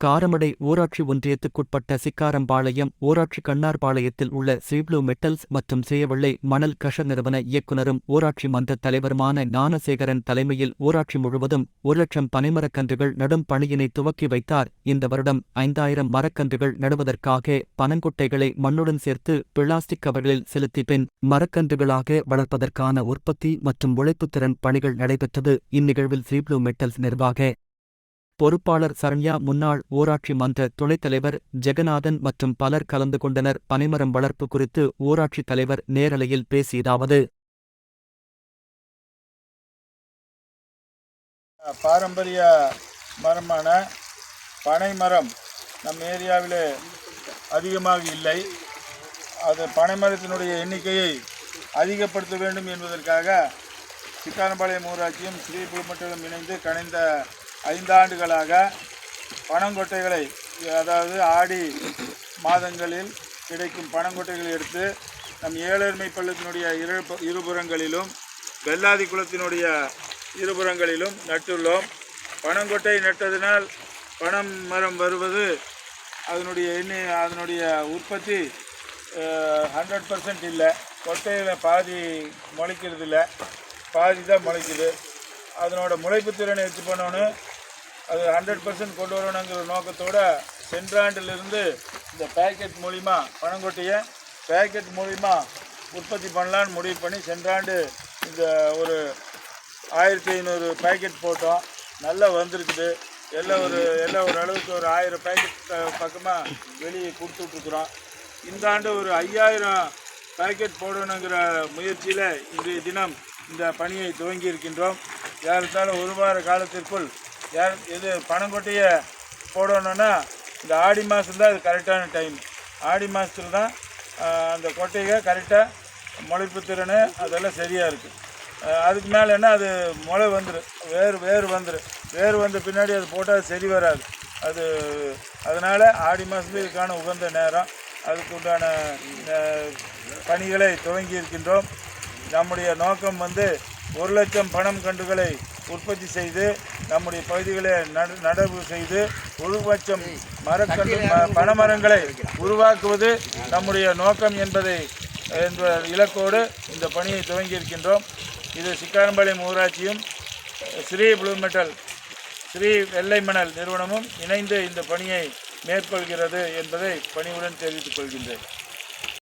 காரமடை ஊராட்சி ஒன்றியத்துக்குட்பட்ட சிக்காரம்பாளையம் ஊராட்சி கண்ணார்பாளையத்தில் உள்ள சிவ்ளு மெட்டல்ஸ் மற்றும் சேயவெள்ளை மணல் கஷ நிறுவன இயக்குனரும் ஊராட்சி மன்ற தலைவருமான ஞானசேகரன் தலைமையில் ஊராட்சி முழுவதும் ஒரு லட்சம் பனைமரக்கன்றுகள் நடும் பணியினை துவக்கி வைத்தார். இந்த வருடம் ஐந்தாயிரம் மரக்கன்றுகள் நடுவதற்காக பனங்குட்டைகளை மண்ணுடன் சேர்த்து பிளாஸ்டிக் கவர்களில் செலுத்தி பின் மரக்கன்றுகளாக வளர்ப்பதற்கான உற்பத்தி மற்றும் உழைப்புத்திறன் பணிகள் நடைபெற்றது. இந்நிகழ்வில் சிவ்ளு மெட்டல்ஸ் நிர்வாக பொறுப்பாளர் சரண்யா முன்னாள் ஊராட்சி மன்ற துணைத் தலைவர் ஜெகநாதன் மற்றும் பலர் கலந்து கொண்டனர். பனைமரம் வளர்ப்பு குறித்து ஊராட்சித் தலைவர் நேரலையில் பேசியதாவது பாரம்பரிய மரமான பனைமரம் நம் ஏரியாவில் அதிகமாக இல்லை. அது பனைமரத்தினுடைய எண்ணிக்கையை அதிகப்படுத்த வேண்டும் என்பதற்காக சித்தாரம்பாளையம் ஊராட்சியும் ஸ்ரீபுரமட்டலும் இணைந்து கணிந்த ஐந்தாண்டுகளாக பனங்கொட்டைகளை அதாவது ஆடி மாதங்களில் கிடைக்கும் பனங்கொட்டைகளை எடுத்து நம் ஏழர்மை பள்ளத்தினுடைய இரு இருபுறங்களிலும் வெள்ளாதி குளத்தினுடைய இருபுறங்களிலும் நட்டுள்ளோம். பனங்கொட்டை நட்டதினால் பனம் மரம் வருவது அதனுடைய எண்ணி அதனுடைய உற்பத்தி ஹண்ட்ரட் பர்சன்ட் இல்லை. கொட்டையில் பாதி முளைக்கிறது இல்லை பாதி தான் முளைக்குது. அதனோட முளைப்பு திறனை வச்சு பண்ணோன்னு அது ஹண்ட்ரட் பர்சன்ட் கொண்டு வரணுங்கிற நோக்கத்தோடு சென்ற ஆண்டிலிருந்து இந்த பேக்கெட் மூலிமா பனங்கொட்டையை பேக்கெட் மூலிமா உற்பத்தி பண்ணலான்னு முடிவு பண்ணி சென்றாண்டு இந்த ஒரு ஆயிரத்தி ஐநூறு பேக்கெட் போட்டோம். நல்லா வந்திருக்குது. எல்லாம் ஒரு எல்லாம் ஒரு அளவுக்கு ஒரு ஆயிரம் பேக்கெட் பக்கமாக வெளியே கொடுத்துட்ருக்குறோம். இந்த ஆண்டு ஒரு ஐயாயிரம் பேக்கெட் போடணுங்கிற முயற்சியில் இன்றைய தினம் இந்த பணியை துவங்கி இருக்கின்றோம் யார் ஒரு வார காலத்திற்குள் இது பனங்கொட்டையை போடணுன்னா இந்த ஆடி மாதம் தான் அது கரெக்டான டைம் ஆடி மாதத்துல தான் அந்த கொட்டையை கரெக்டாக முளைப்பு திறன் அதெல்லாம் சரியாக இருக்குது அதுக்கு மேலே என்ன அது முளை வந்துடும் வேர் வேர் வந்துடும் வேர் வந்த பின்னாடி அது போட்டால் அது சரி வராது. அது அதனால் ஆடி மாதத்துல இதுக்கான உகந்த நேரம். அதுக்கு உண்டான பணிகளை துவங்கி இருக்கின்றோம். நம்முடைய நோக்கம் வந்து ஒரு லட்சம் பணம் கண்டுகளை உற்பத்தி செய்து நம்முடைய பகுதிகளை நட நடவு செய்து ஒரு லட்சம் மரக்கன்று பனைமரங்களை உருவாக்குவது நம்முடைய நோக்கம் என்பதை என்ற இலக்கோடு இந்த பணியை துவங்கி இருக்கின்றோம். இது சிக்காரம்பாளையம் ஊராட்சியும் ஸ்ரீ ப்ளூ மெட்டல் ஸ்ரீ வெள்ளை மணல் நிறுவனமும் இணைந்து இந்த பணியை மேற்கொள்கிறது என்பதை பணிவுடன் தெரிவித்துக் கொள்கின்றேன்.